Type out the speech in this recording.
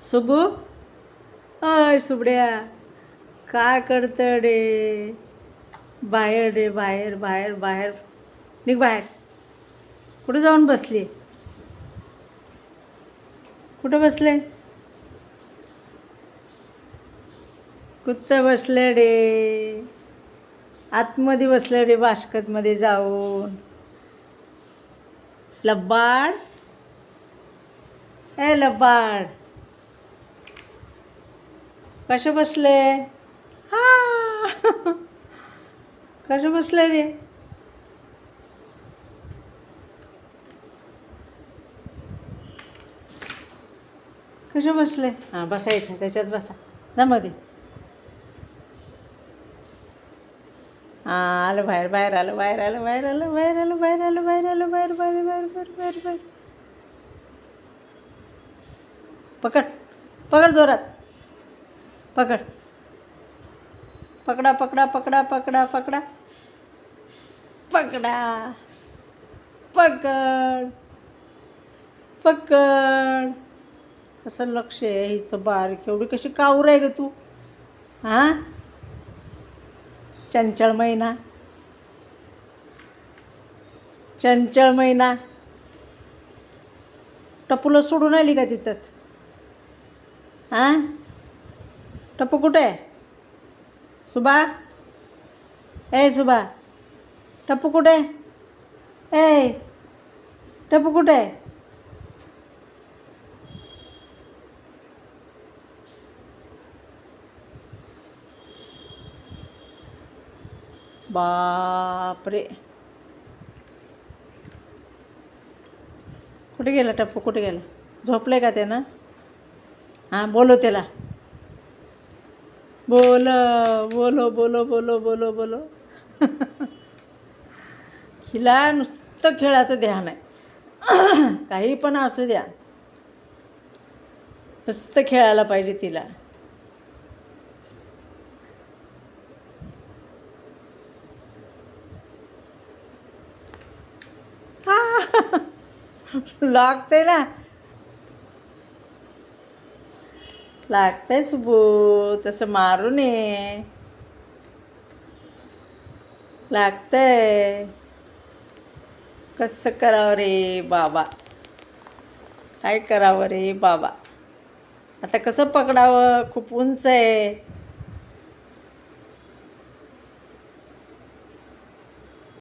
सुबू? अय सुबड्या काय करतं रे बाहेर रे बाहेर बाहेर बाहेर. निघ बाहेर. कुठं जाऊन बसली? कुठं बसले? कुत्तं बसलं रे? आतमध्ये बसलं रे बाष्कतमध्ये जाऊन. लब्बाड? ए लब्बाड. कसे बसले? हा. कसे बसले रे? कसे बसले? हां बसायचं त्याच्यात बसा. जा मध्ये हां आलं बाहेर बाहेर आलं बाहेर आलं बाहेर आलं बाहेर आलं बाहेर आलं बाहेर आलं बाहेर बाहेर बाहेर बाहेर बाहेर बाहेर. पकड पकड जोरात. पकड. पकडा पकडा पकडा पकडा पकडा. पकडा. पकड. पकड. कसं लक्ष आहे हिचं बारीक. एवढी कशी कावर आहे ग तू? हां? चंचळ महिना चंचळ महिना टपूला सोडून आली का तिथंच? हां? टप्पू कुठे? आहे सुबा? ए सुबा. टप्पू कुठे? ए टप्पू कुठे? आहे बापरे. कुठे गेला टप्पू? कुठे गेला? झोपले का त्यानं? हां बोलो त्याला. बोल बोलो बोलो बोलो बोलो बोलो. हिला नुसतं खेळाचं ध्यान आहे. काही पण असू द्या. नुसतं खेळायला पाहिजे तिला. लागते ना. लागतंय सुबू तसं मारू नये. लागतंय. कसं करावं रे बाबा? काय करावं रे बाबा? आता कसं पकडावं? खूप उंच आहे.